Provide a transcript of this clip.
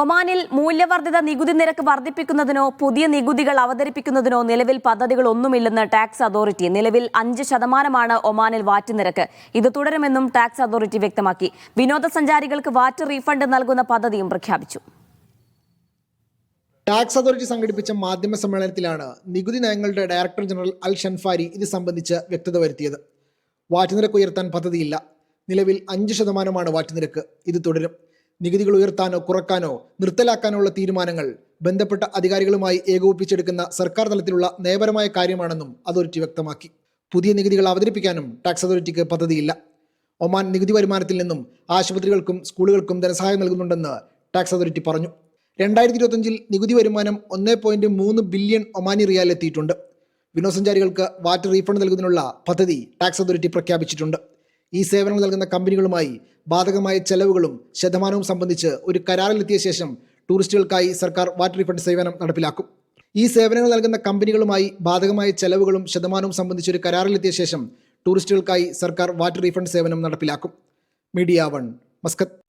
ഒമാനിൽ മൂല്യവർദ്ധിത നികുതി നിരക്ക് വർദ്ധിപ്പിക്കുന്നതിനോ പുതിയ നികുതികൾ അവതരിപ്പിക്കുന്നതിനോ നിലവിൽ പദ്ധതികളൊന്നുമില്ലെന്ന് ടാക്സ് അതോറിറ്റി. നിലവിൽ അഞ്ച് ശതമാനമാണ് ഒമാനിൽ വാറ്റ് നിരക്ക്. ഇത് തുടരുമെന്നും ടാക്സ് അതോറിറ്റി വ്യക്തമാക്കി. വിനോദസഞ്ചാരികൾക്ക് വാറ്റ് റീഫണ്ട് നൽകുന്ന പദ്ധതിയും പ്രഖ്യാപിച്ചു. ടാക്സ് അതോറിറ്റി സംഘടിപ്പിച്ച മാധ്യമ സമ്മേളനത്തിലാണ് നികുതി നയങ്ങളുടെ ഡയറക്ടർ ജനറൽ അൽ ഷൻഫാരി ഇത് സംബന്ധിച്ച് വ്യക്തത വരുത്തിയത്. വാറ്റ് നിരക്ക് ഉയർത്താൻ പദ്ധതിയില്ല. നിലവിൽ അഞ്ച് ശതമാനമാണ് വാറ്റ് നിരക്ക്. ഇത് തുടരും. നികുതികൾ ഉയർത്താനോ കുറക്കാനോ നിർത്തലാക്കാനോ ഉള്ള തീരുമാനങ്ങൾ ബന്ധപ്പെട്ട അധികാരികളുമായി ഏകോപിപ്പിച്ചെടുക്കുന്ന സർക്കാർ തലത്തിലുള്ള നയപരമായ കാര്യമാണെന്നും അതോറിറ്റി വ്യക്തമാക്കി. പുതിയ നികുതികൾ അവതരിപ്പിക്കാനും ടാക്സ് അതോറിറ്റിക്ക് പദ്ധതിയില്ല. ഒമാൻ നികുതി വരുമാനത്തിൽ നിന്നും ആശുപത്രികൾക്കും സ്കൂളുകൾക്കും ധനസഹായം നൽകുന്നുണ്ടെന്ന് ടാക്സ് അതോറിറ്റി പറഞ്ഞു. രണ്ടായിരത്തി ഇരുപത്തഞ്ചിൽ നികുതി വരുമാനം ഒന്നേ പോയിന്റ് മൂന്ന് ബില്യൺ ഒമാനി റിയാൽ എത്തിയിട്ടുണ്ട് വിനോദസഞ്ചാരികൾക്ക് വാറ്റ് റീഫണ്ട് നൽകുന്നതിനുള്ള പദ്ധതി ടാക്സ് അതോറിറ്റി പ്രഖ്യാപിച്ചിട്ടുണ്ട്. ഈ സേവനങ്ങൾ നൽകുന്ന കമ്പനികളുമായി ബാധകമായ ചെലവുകളും ശതമാനവും സംബന്ധിച്ച് ഒരു കരാറിലെത്തിയ ശേഷം ടൂറിസ്റ്റുകൾക്കായി സർക്കാർ വാട്ടർ റീഫണ്ട് സേവനം നടപ്പിലാക്കും. ഈ സേവനങ്ങൾ നൽകുന്ന കമ്പനികളുമായി ബാധകമായ ചെലവുകളും ശതമാനവും സംബന്ധിച്ച് ഒരു കരാറിലെത്തിയ ശേഷം ടൂറിസ്റ്റുകൾക്കായി സർക്കാർ വാട്ടർ റീഫണ്ട് സേവനം നടപ്പിലാക്കും. Media one Muscat.